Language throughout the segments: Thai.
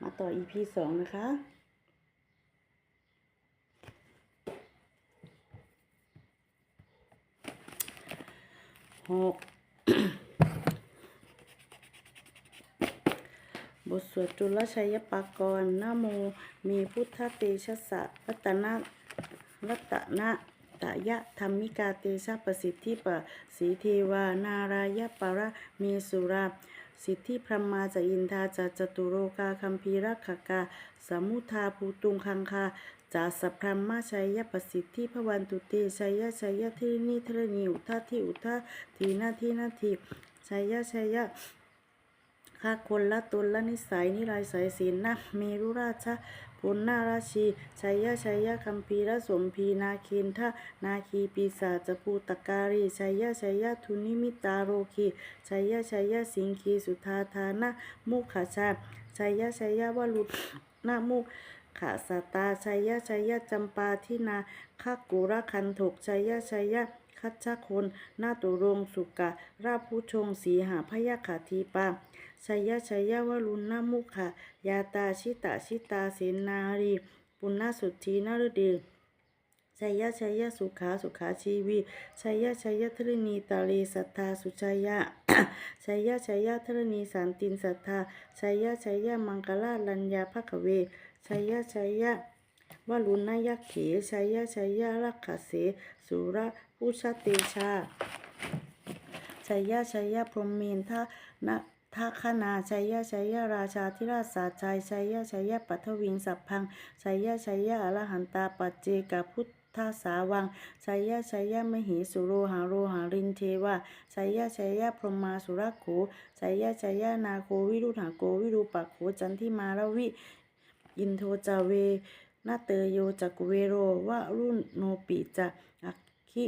มาต่อ EP สองนะคะ หก บทสวดจุลชัยปากรณนโม มีพุทธเตชะสะรัตนะรัตนะตยะธรรมิกาเตชะประสิทธิปะสีเทวา นารายประมีสุรา สิทธิพรมาจะอินทาจะจตุโรกาคัมภีรักขกาสมุทาภูตุงคังคาจาสพรมมชัยยประสิทธิพวันตุเตชัยยะชัยยะทินิทรณีอุทาทิอุทาทีนาทีนาทีชัยยะชัยยะข้าคนละตนละนิสัยนิรายสายศีลนะเมรุราช พุนนาราชีชัยยะชัยยะคัมภีรสมพีนาคินทะนาคีปีศาจภูตการีชัยยะชัยยะทุนิมิตาโรคีชัยยะชัยยะสิงคีสุธาธานะมุขชาชัยยะชัยยะวลุนามุขาสตาชัยยะชัยยะจำปาทินาคักกุระคันถกชัยยะชัยยะคัชชคนนาตุรงสุกะ ราผู้ชงสีหาพยาขาทีปา ชัยยะชัยยะวรุณนามุขายาตาชิตาชิตาเสนารีปุณณสุทธีนฤดีชัยยะชัยยะสุขาสุขาชีวีชัยยะชัยยะทรณีตาลีสัทธาสุชัยยะชัยยะชัยยะทรณีสันตินสัทธาชัยยะชัยยะมังกลาลัญญาภคเวชัยยะชัยยะวลุณยักเขชัยยะชัยยะรักขเสสุระพุชเตชาชัยยะชัยยะพรหมินทะนะ ทัคนาชัยยะชัยยะราชาธิราชสาชัยชัยยะชัยยะปัทวิงสัพพังชัยยะชัยยะอรหันตาปัจเจกพุทธาสาวังชัยยะชัยยะมหิสุโรหาโรหารินเทวาชัยยะชัยยะพรหมาสุรโขชัยยะชัยยะนาโควิรุหาโกวิรูปักโขจันทิมาราวิ อินโทจาเวนาเตโยจักเวโรวะรุนโนปิจะอักขิ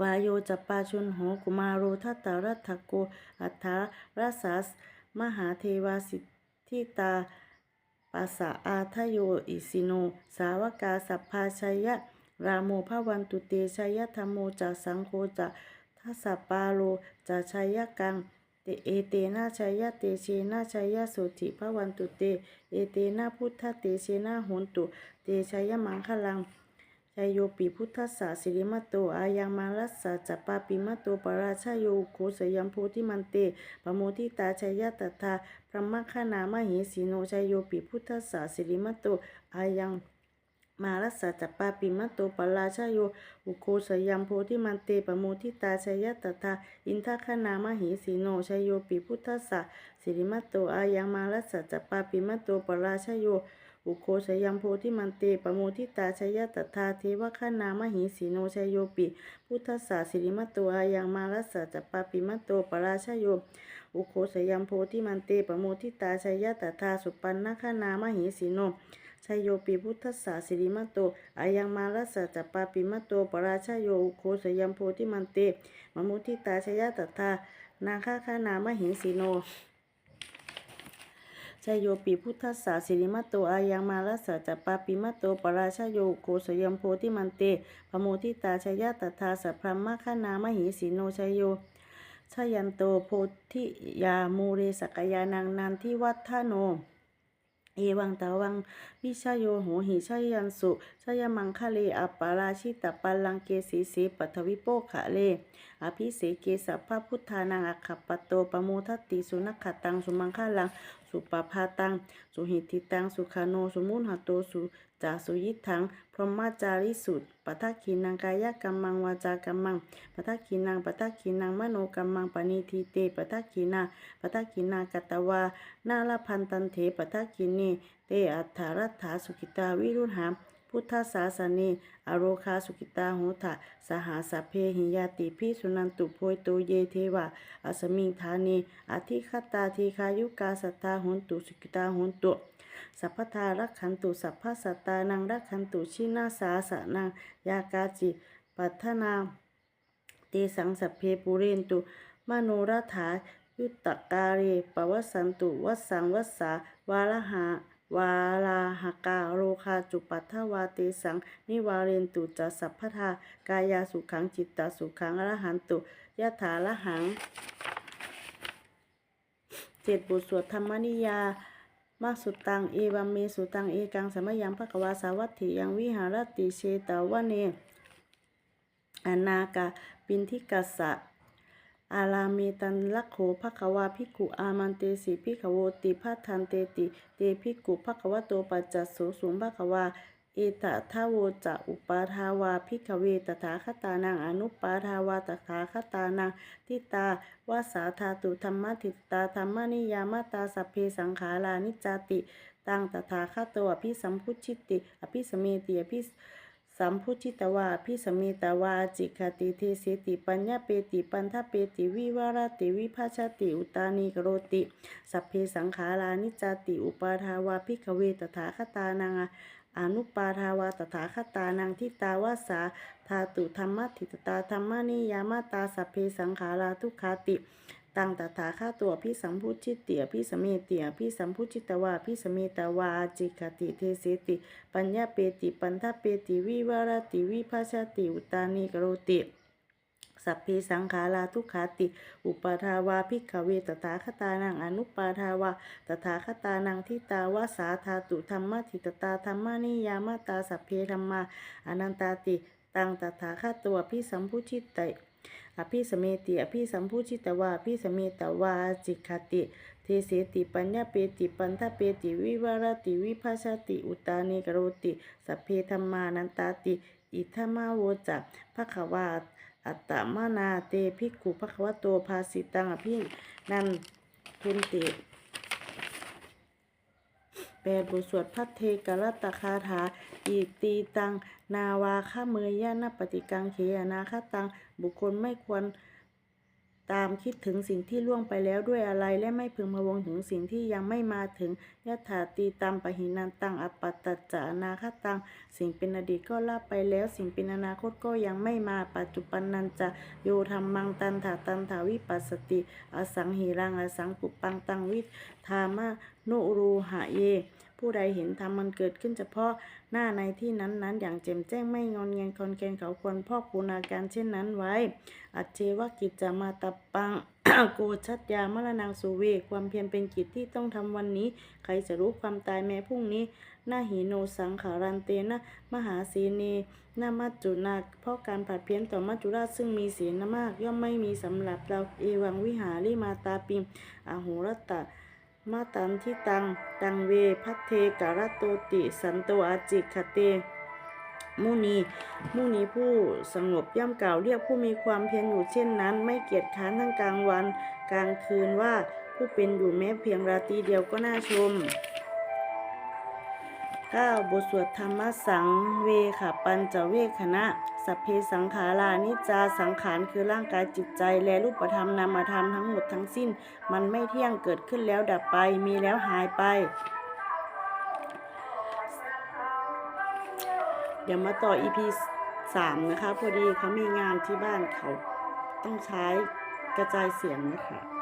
วายโยจัปาชุนโหกุมารโรทัตตารัตโกอัฏฐารัสสัสมหาเทวาสิทธิตาปัสสะอาทโยอิสิโน สาวกาสัพพาชัยยะรามโมภวันตุเตชัยยะธรรมโมจะสังโฆจะทัสสปาโลจะชัยยะกังเตเอเตนะชัยยะเตเชนะชัยยะสุติภวันตุเต เอเตนะพุทธเตเชนะโหนตุ เตชัยยะมังคลัง ยโยปิพุทธัสสะสิริมตโตอายังมารัสสะจัปปาปิมตโตปราชโยโคสยัมโพธิมันเตปโมทิตาชยะตถาพระมคานามหิสีโนชัยโยปิพุทธัสสะสิริมตโตอายังมารัสสะจัปปาปิมะโตปราชโยอุโคสยัมโพธิมันเตปโมทิตาชยตถาอินทคานามหิสีโนชยโยปิพุทธสสะสิริมัตโตอายังมารัสสะจัปปาปิมะโตปราชโย อุโคสยัมโพธิมันเตปโมทิตาชยตถาเทวคานามหิสีโนชยโยปิ พุทธัสสะสิริมัตโตอายังมารัสสะจัปปาปิมะโตปราชโยอุโคสยัมโพธิมันเตปโมทิตาชยตถาสุปันนคานามหิสีโนชยโยปิพุทธัสสะสิริมตโตอายังมารัสสะจัปปาปิมตโตปราชโยอุโคสยัมโพธิมันเตมมุทิตาชยตถานาคาคานามหิสีโน ชยโยปิพุทธัสสะสิริมตโตอายังมารัสสะจัปปาปิมตโตปราชโยโคสยมโพธิมันเตปโมทิตาชยตถาสัพพมมคานามหิสีโนชยโยชยันโตโพธิยามูเรสกยานังนันทิวัฒโนเอวังตาวังวิชาโยโหหิชายันสุชยมังคะเลอปาราชิตปัลลังเกสีเสปัทวิโปคะเลอภิเสเกสัพพพุทธานังอัคปโตปโมทติสุนัขตังสุมังคะลังสุปภาตัง สุหิติตัง สุขาโน สุมุนหโตสุจาสุยิทัง พรหมจาริสุตปัทกินังกายกรรมังวาจากรรมังปัทกินังปัทกินังมโนกรรมังปณิทิเตปัทกินาปัทกินากัตวานาลพันตันเถปทักกินีเตอัฏฐารัตถาสุกิตาวิรุหาม พุทธศาสนีอโรคาสุกิตาโหทะสหาสัพเพหิยาติพิสุนันตุโพยโตเยเทวะอสมิงธานีอธิคตาทีคายุกาสัตตาโหนตุสุกิตาโหนตุสัพพทารักขันตุสัพพสัตตานังรักขันตุชินาสาสนังยากาจิปัทนาเตสังสัพเพปุเรนตุมโนรัฐายุตตกาเรปวสันตุวัสังวัสสาวาลหา วาลาหกาโรคาจุปัทถวาเตสัง นิวาเรนตุจะสัพพทากายาสุขังจิตตาสุขังอรหันตุยะถาละหังเจ็ดบทสวดธรรมนิยามาสุตังเอวัมเมสุตังเอกังสมยังภควาสาวัตถิยังวิหารติเชตาวเนอานากาปินทิกัสสะ อาราเมตันลักโขภควาภิกุอามันเตสิภิขโวติพัทันเตติ เตภิกขุภควโตปัจจสโสสุงภควาเอตทาโวจะอุปาทาวาภิกเวตถาคตานังอนุปาทาวาตถาคตานังทิตาวาสาธาตุธรรมทิตาธรรมนิยามตาสัพเพสังขารานิจติตังตถาคตโตอภิสัมพุชิติ อภิสเมติอภิ สัมพุชิตวาอภิสเมตวาจิกขติเทเสติปัญญาเปติปันทเปติวิวารติวิภาชติอุตานีกโรติ สัพเพสังขารานิจติอุปาทาวาภิกเวตถาคตานังอนุปาทาวาตถาคตานังทิตาวาสาธาตุธรรมทิตตาธรรมนิยามาตาสัพเพสังขาราทุกขาติ ตังตถาคาตัวพิสัมพุชิตเตียพิสเมเตียพิสัมพุชิตวาพิสเมตวาจิกติเทเสติ ปัญญาเปติปันทเปติวิวารติวิภาชติอุตานีกโรติสัพเพสังขาราทุขาติ อุปาทาวาภิกขเวตถาคตานังอนุปาทาวาตถาคตานังทิตาวาสาธาตุธรรมทิตตาธรรมนิยามาตาสัพเพธรรมาอนันตาติ ตังตถาคตัวพิสัมพุชิตติ อภิสเมติอภิสัมพุชิตวาอภิสเมตวาจิกขติเทเสติปัญญาเปติปันทเปติวิวารติวิภาชติ อุตานิกโรติสัพเพธรรมานันตาติ อิทมาโวจักภควาอัตตมานาเตภิกขุภควโตภาสิตังอภินันทุนติ ดบทสวดพัทเทกรัตคาถาอิตีตัง นาวาข้าเมยยะนปฏิกังเขยนาคตัง บุคคลไม่ควร ตามคิดถึงสิ่งที่ล่วงไปแล้วด้วยอะไรและไม่พึงพะวงถึงสิ่งที่ยังไม่มาถึงยะถาตีตัมปหินันตังอปัตตจานาคตัง สิ่งเป็นอดีตก็ลาไปแล้ว สิ่งเป็นอนาคตก็ยังไม่มาปัจจุบันนันจะโยธรรมังตันถาตันถาวิปัสสติ อสังหิรังอสังกุปปังตังวิธามานุรูหะเย ผู้ใดเห็นธรรมมันเกิดขึ้นเฉพาะหน้าในที่นั้นนั้นๆ อย่างแจ่มแจ้งไม่งอนเงียนคอนแกนเขาควรพอกปูนาการเช่นนั้นไว้ อัจเจวกิจจะมาตบปังโกชัดยามรณังสุเว ความเพียรเป็นกิจที่ต้องทำวันนี้ ใครจะรู้ความตายแม้พรุ่งนี้นาหิโนสังขารันเตนะ มหาสีเนนามัจจุนาเพราะการผัดเพี้ยนต่อมัจจุราชซึ่งมีศีลมาก ย่อมไม่มีสำหรับเราเอวังวิหาริมาตาปิมอาหูรตะ มาตันที่ตัง ตังเว พัทเทกรโตติ สันโตอาจิคเต มุนี มุนีผู้สงบย่ำกล่าวเรียกผู้มีความเพียรอยู่เช่นนั้น ไม่เกียจค้านทั้งกลางวัน กลางคืนว่าผู้เป็นอยู่แม้เพียงราตรีเดียวก็น่าชม 9. บทสวดธรรมสังเวขปัญจเวคณะสัพเพสังขารานิจจาสังขารคือร่างกายจิตใจ และรูปธรรมนามธรรมทั้งหมดทั้งสิ้น มันไม่เที่ยงเกิดขึ้นแล้วดับไปมีแล้วหายไป เดี๋ยวมาต่อ EP 3 นะคะ พอดีเขามีงานที่บ้านเขาต้องใช้กระจายเสียงนะคะ